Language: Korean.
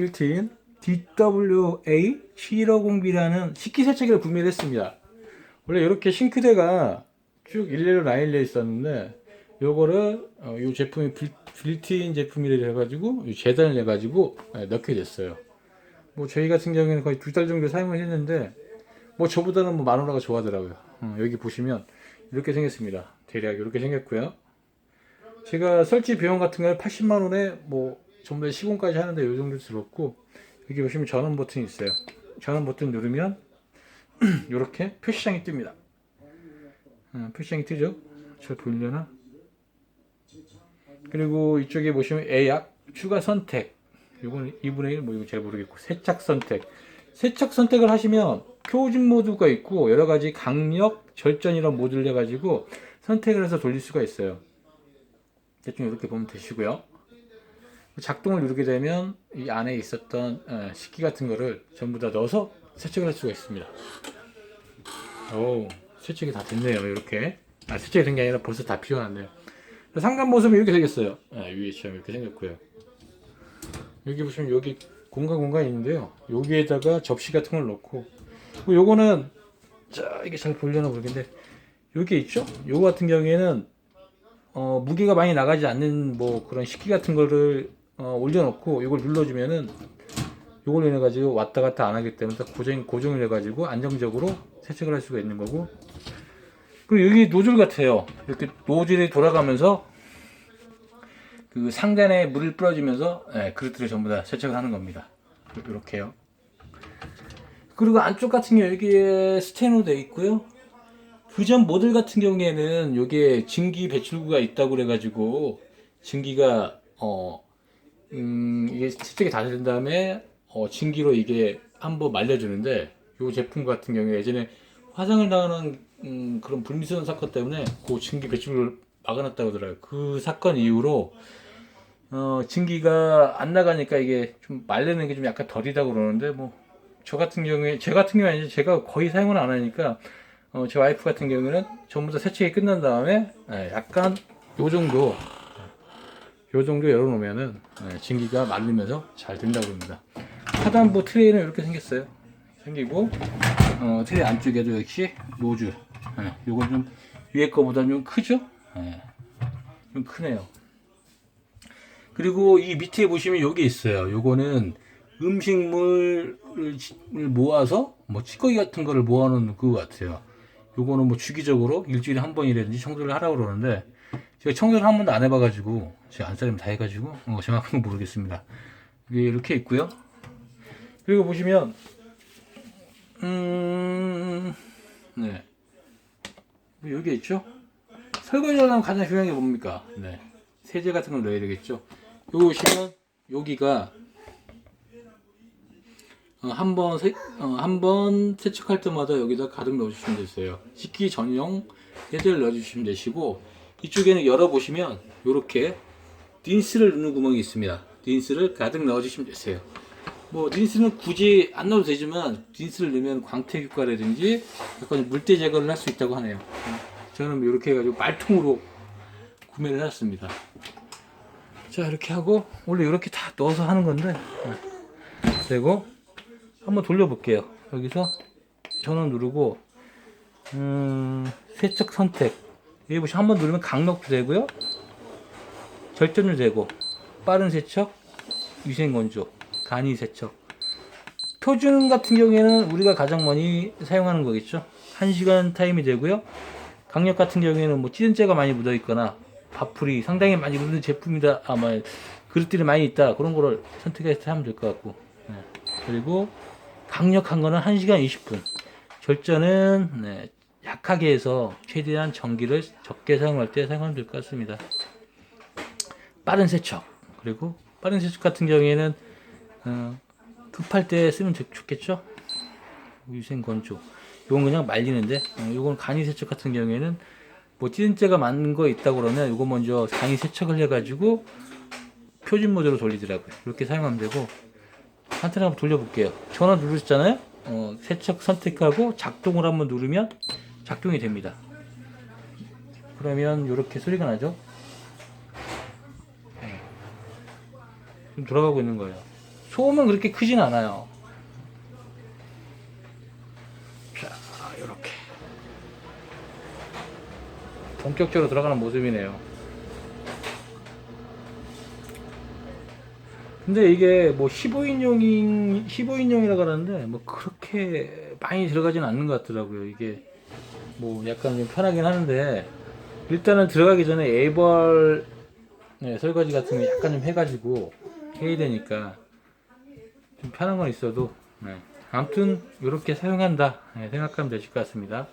빌트인 DWA 750B라는 식기세척기를 구매를 했습니다. 원래 이렇게 싱크대가 쭉 일렬로 라인에 있었는데 요거를 어, 요 제품이 빌, 빌트인 제품이라 해가지고 이 재단을 해가지고 예, 넣게 됐어요. 뭐 저희 같은 경우에는 거의 두 달 정도 사용을 했는데 뭐 저보다는 뭐 마누라가 좋아하더라고요. 어, 여기 보시면 이렇게 생겼습니다. 대략 이렇게 생겼고요. 제가 설치 비용 같은 거는 80만 원에 뭐 전부 다 시공까지 하는데 요 정도 들었고 여기 보시면 전원 버튼이 있어요. 전원 버튼 누르면 이렇게 표시장이 뜹니다. 어, 표시장이 뜨죠? 잘 보이려나? 그리고 이쪽에 보시면 예약, 추가 선택. 이건 2분의 1, 뭐 이거 잘 모르겠고 세척 선택. 세척 선택을 하시면 표준 모드가 있고 여러 가지 강력, 절전 이런 모드를 해가지고 선택을 해서 돌릴 수가 있어요. 대충 이렇게 보면 되시고요. 작동을 누르게 되면 이 안에 있었던 어, 식기 같은 거를 전부 다 넣어서 세척을 할 수가 있습니다. 오, 세척이 다 됐네요. 이렇게. 아, 세척이 된 게 아니라 벌써 다 피워놨네요. 상단 모습이 이렇게 생겼어요. 아, 위에 처럼 이렇게 생겼고요. 여기 보시면 여기 공간 공간이 있는데요. 여기에다가 접시 같은 걸 넣고, 요거는 자 이게 잘 보려나 모르겠는데 여기 있죠? 요거 같은 경우에는 어, 무게가 많이 나가지 않는 뭐 그런 식기 같은 거를 어, 올려놓고 이걸 눌러주면은 이걸 인해 가지고 왔다 갔다 안 하기 때문에 고정 고정을 해가지고 안정적으로 세척을 할 수가 있는 거고. 그리고 여기 노즐 같아요. 이렇게 노즐이 돌아가면서 그 상단에 물을 뿌려주면서 예, 그릇들을 전부 다 세척을 하는 겁니다. 이렇게요. 그리고 안쪽 같은 경우 여기에 스테노 돼 있고요. 그전 모델 같은 경우에는 요게 증기 배출구가 있다고 그래가지고 증기가 어 음, 이게 세척이 다 된 다음에 어, 증기로 이게 한번 말려주는데 요 제품 같은 경우에 예전에 화상을 당하는 음, 그런 불미스러운 사건 때문에 그 증기 배출을 막아놨다고 하더라고요. 그 사건 이후로 어, 증기가 안 나가니까 이게 좀 말리는 게 좀 약간 덜이다고 그러는데 뭐 저 같은 경우에 제 같은 경우에. 제가 거의 사용을 안 하니까 어, 제 와이프 같은 경우에는 전부 다 세척이 끝난 다음에 예, 약간 요 정도 요 정도 열어놓으면은 예, 증기가 말리면서 잘 된다고 합니다. 하단부 트레이는 이렇게 생겼어요. 생기고 어, 트레이 안쪽에도 역시 노즐. 예, 요건 좀 위에 거보다 좀 크죠? 예, 좀 크네요. 그리고 이 밑에 보시면 여기 있어요. 요거는 음식물을 모아서 뭐 찌꺼기 같은 거를 모아놓는 그거 같아요. 요거는 뭐 주기적으로 일주일에 한 번이라든지 청소를 하라고 그러는데 제가 청소를 한 번도 안 해봐가지고 제가 안사람 다 해가지고 어, 정확한 건 모르겠습니다. 이게 이렇게 있고요. 그리고 보시면 음, 네뭐 여기 있죠. 설거지하려면 가장 중요한 게 뭡니까? 네 세제 같은 걸 넣어야 되겠죠. 여기 보시면 여기가 어, 한 번 세, 어, 한번 세척할 때마다 여기다 가득 넣어주시면 되세요. 식기 전용 세제를 넣어주시면 되시고 이쪽에는 열어보시면 이렇게 린스를 넣는 구멍이 있습니다. 린스를 가득 넣어주시면 되세요. 뭐 린스는 굳이 안 넣어도 되지만 린스를 넣으면 광택 효과라든지 약간 물때 제거를 할 수 있다고 하네요. 저는 이렇게 해가지고 말통으로 구매를 해놨습니다. 자 이렇게 하고 원래 이렇게 다 넣어서 하는 건데 되고 한번 돌려볼게요. 여기서 전원 누르고 음, 세척 선택 여기 보시면 한번 누르면 강력도 되고요. 절전도 되고 빠른 세척, 위생 건조, 간이 세척. 표준 같은 경우에는 우리가 가장 많이 사용하는 거겠죠. 1시간 타임이 되고요. 강력 같은 경우에는 뭐 찌든째가 많이 묻어 있거나 밥풀이 상당히 많이 묻은 제품이다. 아마 그릇들이 많이 있다. 그런 거를 선택해서 하면 될 것 같고. 네. 그리고 강력한 거는 1시간 20분. 절전은 네, 약하게 해서 최대한 전기를 적게 사용할 때 사용하면 될 것 같습니다. 빠른 세척. 그리고 빠른 세척 같은 경우에는 어, 급할 때 쓰면 좋- 좋겠죠? 위생 건조. 이건 그냥 말리는데, 어, 이건 간이 세척 같은 경우에는 뭐 찌든째가 많은 거 있다고 그러면 이거 먼저 간이 세척을 해가지고 표준 모드로 돌리더라고요. 이렇게 사용하면 되고, 한테나 한번 돌려볼게요. 전원 누르셨잖아요? 어, 세척 선택하고 작동을 한번 누르면 작동이 됩니다. 그러면 이렇게 소리가 나죠? 네. 지금 돌아가고 있는 거예요. 소음은 그렇게 크진 않아요. 자, 이렇게 본격적으로 들어가는 모습이네요. 근데 이게 뭐 15인용인 15인용이라 그러는데 뭐 그렇게 많이 들어가진 않는 것 같더라고요. 이게 뭐 약간 좀 편하긴 하는데 일단은 들어가기 전에 에이벌 네, 설거지 같은 거 약간 좀 해가지고 해야 되니까 좀 편한 건 있어도 네. 아무튼 이렇게 사용한다 네, 생각하면 되실 것 같습니다.